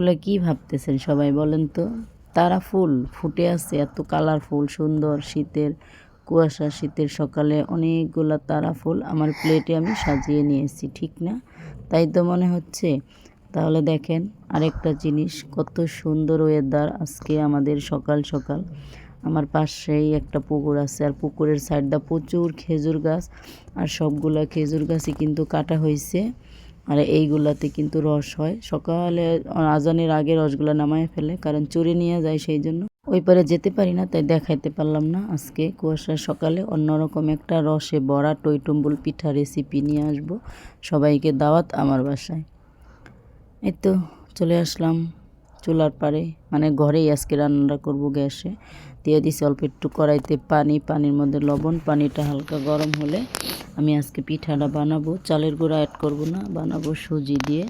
এগুলো কি ভাবতেছেন সবাই বলেন তো? তারা ফুল, ফুটে আছে, এত কালারফুল সুন্দর, শীতের কুয়াশা, শীতের সকালে অনেকগুলা তারা ফুল আমার প্লেটে আমি সাজিয়ে নিয়েছি, ঠিক না? তাই তো মনে হচ্ছে। তাহলে দেখেন আরেকটা জিনিস, কত সুন্দর ওয়েদার আজকে আমাদের সকাল সকাল। আমার পাশেই একটা পুকুর আছে, আর পুকুরের সাইডটা প্রচুর খেজুর গাছ, আর সবগুলা খেজুর গাছই কিন্তু কাটা হয়েছে আর এইগুলাতে কিন্তু রস হয়। সকালে আজানের আগে রসগুলা নামায় ফেলে, কারণ চুরি নিয়ে যায় সেই জন্য ওই পারে যেতে পারি না, তাই দেখাইতে পারলাম না আজকে। কুয়াশার সকালে অন্যরকম একটা রসে বড়া, টইটুম্বুল পিঠা রেসিপি নিয়ে আসব। সবাইকে দাওয়াত আমার বাসায়। এই তো চলে আসলাম। চুলার পারে মানে ঘরেই আজকে রান্নাটা করব গ্যাসে। দিয়ে দিছি অল্প একটু কড়াইতে পানি, পানির মধ্যে লবণ, পানিটা হালকা গরম হলে আমি আজকে পিঠাটা বানাবো। চালের গুঁড়া অ্যাড করব না, বানাবো সুজি দিয়ে।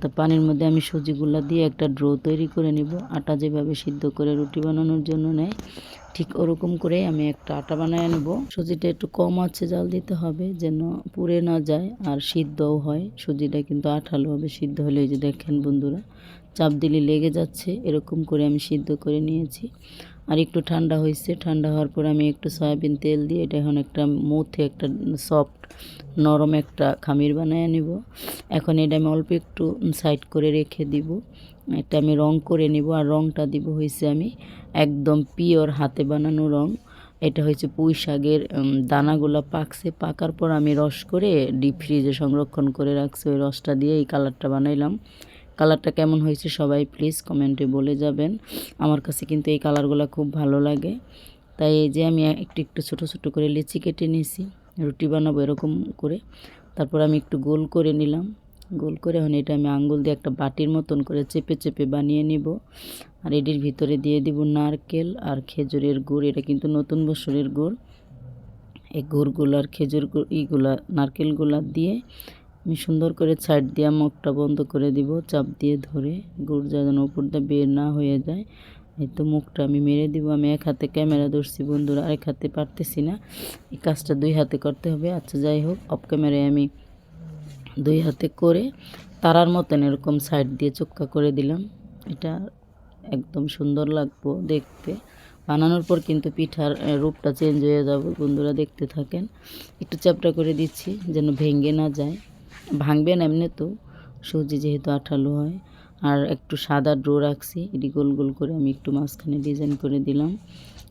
তো পানির মধ্যে আমি সুজিগুলো দিয়ে একটা ড্রো তৈরি করে নিব। আটা যেভাবে সিদ্ধ করে রুটি বানানোর জন্য নেয়, ঠিক ওরকম করে আমি একটা আটা বানায় নেব। সুজিটা একটু কম আছে, জাল দিতে হবে যেন পুড়ে না যায় আর সিদ্ধও হয়। সুজিটা কিন্তু আঠালো হবে সিদ্ধ হলে যে দেখেন বন্ধুরা চাপ দিলে লেগে যাচ্ছে, এরকম করে আমি সিদ্ধ করে নিয়েছি। আর একটু ঠান্ডা হয়েছে, ঠান্ডা হওয়ার পর আমি একটু সয়াবিন তেল দিয়ে এটা এখন একটা মুথে একটা সফট, নরম একটা খামির বানিয়ে নিব। এখন এটা আমি অল্প একটু সাইড করে রেখে দিব। এটা আমি রং করে নিব, আর রংটা দিব হয়েছে আমি একদম পিওর হাতে বানানো রং। এটা হয়েছে পুঁই শাকের দানাগুলো পাকছে, পাকার পর আমি রস করে ডিপ ফ্রিজে সংরক্ষণ করে রাখছি। ওই রসটা দিয়ে এই কালারটা বানাইলাম। কালারটা কেমন হয়েছে সবাই প্লিজ কমেন্টে বলে যাবেন। আমার কাছে কিন্তু এই কালারগুলো খুব ভালো লাগে। তাই এই যে আমি একটু একটু ছোট ছোট করে লিচি কেটে নিয়েছি, রুটি বানাবো এরকম করে। তারপর আমি একটু গোল করে নিলাম। গোল করে এখন এটা আমি আঙ্গুল দিয়ে একটা বাটির মতন করে চেপে চেপে বানিয়ে নিব। আর এটির ভিতরে দিয়ে দিব নারকেল আর খেজুরের গুড়। এটা কিন্তু নতুন বছরের গুড়। এই গুড়গুলো আর খেজুর গুড় ইগুলা, নারকেলগুলা দিয়ে আমি সুন্দর করে সাইড দিয়ে মুখটা বন্ধ করে দিব, চাপ দিয়ে ধরে গুড় যেন উপরটা বের না হয়ে যায়। এই তো মুখটা আমি মেরে দিব, আমি এক হাতে ক্যামেরা ধরছি বন্ধুরা, আরেক হাতে পারতেছি না। এই কাজটা দুই হাতে করতে হবে আচ্ছা যাই হোক অফ ক্যামেরায় আমি দুই হাতে করে তারার মতন এরকম সাইড দিয়ে চোক্কা করে দিলাম। এটা একদম সুন্দর লাগবো দেখতে। বানানোর পর কিন্তু পিঠার রূপটা চেঞ্জ হয়ে যাবে, বন্ধুরা দেখতে থাকেন। একটু চ্যাপটা করে দিচ্ছি যেন ভেঙে না যায়। ভাঙবে না এমনি তো। সুজি যেহেতু আঠালো হয়, আর একটু সাদা ড্রো রাখছি, এটি গোল গোল করে আমি একটু মাঝখানে ডিজাইন করে দিলাম।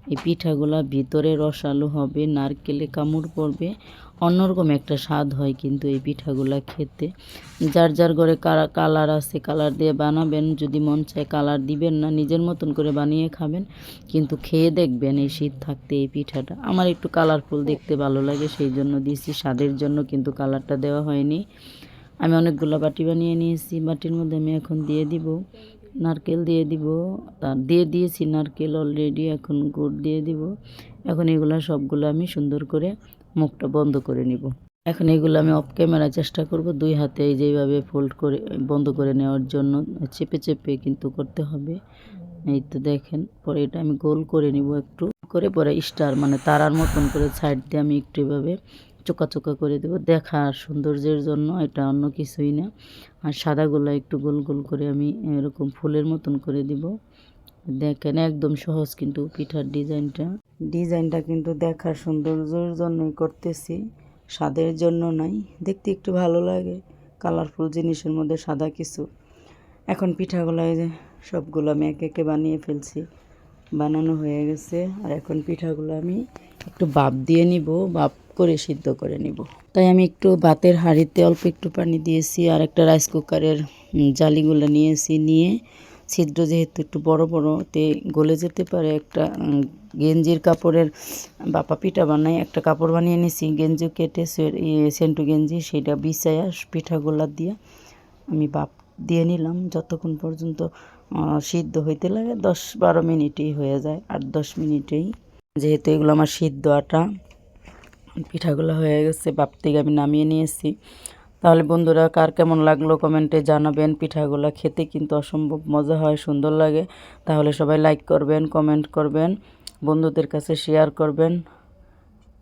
এই পিঠাগুলা ভিতরে রসালো হবে, নারকেলে কামড় পড়বে। অন্যরকম একটা স্বাদ হয় কিন্তু এই পিঠাগুলা খেতে। যার যার ঘরে কালার আছে, কালার দিয়ে বানাবেন। যদি মন চায় কালার দিবেন না, নিজের মতন করে বানিয়ে খাবেন। কিন্তু খেয়ে দেখবেন এই শীত থাকতে এই পিঠাটা। আমার একটু কালারফুল দেখতে ভালো লাগে, সেই জন্য দিয়েছি। স্বাদের জন্য কিন্তু কালারটা দেওয়া হয়নি। আমি অনেকগুলো বাটি বানিয়ে নিয়েছি। বাটির মধ্যে আমি এখন দিয়ে দিব। নারকেল দিয়ে দিব। তার, দিয়ে দিয়েছি নারকেল অলরেডি এখন গুড় দিয়ে দিব। এখন এগুলা সবগুলো আমি সুন্দর করে মুখটা বন্ধ করে নিব। এখন এগুলো আমি অফ ক্যামেরা চেষ্টা করব দুই হাতে যেভাবে ফোল্ড করে, বন্ধ করে নেওয়ার জন্য। চেপে চেপে কিন্তু করতে হবে। এই তো দেখেন, পরে এটা আমি গোল করে নিব একটু। করে পরে স্টার মানে তারার মতন করে সাইড দিয়ে আমি একটু এভাবে চোকা চোকা করে দেবো। দেখার সৌন্দর্যের জন্য এটা অন্য কিছুই না। আর সাদাগুলো একটু গোল গোল করে আমি এরকম ফুলের মতন করে দিব। দেখেন একদম সহজ কিন্তু পিঠার ডিজাইনটা। ডিজাইনটা কিন্তু দেখার সৌন্দর্যের জন্যই করতেছি, স্বাদের জন্য নাই। দেখতে একটু ভালো লাগে কালারফুল জিনিসের মধ্যে সাদা কিছু। এখন পিঠাগুলো এই যে সবগুলো আমি একে একে বানিয়ে ফেলছি, বানানো হয়ে গেছে। আর এখন পিঠাগুলো আমি একটু বাপ দিয়ে নিব। ভাপ করে সিদ্ধ করে নিব। তাই আমি একটু ভাতের হাঁড়িতে অল্প একটু পানি দিয়েছি আর একটা রাইস কুকারের জালিগুলো নিয়েছি, নিয়ে ছিদ্র যেহেতু একটু বড় বড়তে গলে যেতে পারে একটা গেঞ্জির কাপড়ের, বাপা পিঠা বানাই একটা কাপড় বানিয়ে নিয়েছি গেঞ্জি কেটে সেন্টু গেঞ্জি, সেটা বিছাইয়া পিঠাগুলা দিয়ে আমি বাপ দিয়ে নিলাম। যতক্ষণ পর্যন্ত সিদ্ধ হইতে লাগে দশ বারো মিনিটেই হয়ে যায় আট দশ মিনিটেই। যেহেতু এগুলো আমার সিদ্ধ আটা পিঠাগুলো হয়ে গেছে, বাপ থেকে আমি নামিয়ে নিয়েছি। তাহলে বন্ধুরা, কার কেমন লাগল কমেন্টে জানাবেন। পিঠাগুলো খেতে কিন্তু অসম্ভব মজা হয়, সুন্দর লাগে। তাহলে সবাই লাইক করবেন কমেন্ট করবেন, বন্ধুদের কাছে শেয়ার করবেন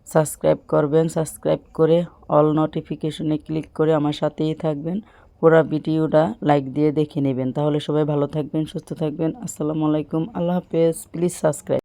সাবস্ক্রাইব করবেন সাবস্ক্রাইব করে অল নোটিফিকেশনে ক্লিক করে আমার সাথেই থাকবেন। পুরো ভিডিওটা লাইক দিয়ে দেখে নেবেন। তাহলে সবাই ভালো থাকবেন, সুস্থ থাকবেন। আসসালামু আলাইকুম। আল্লাহ হাফেজ। Please subscribe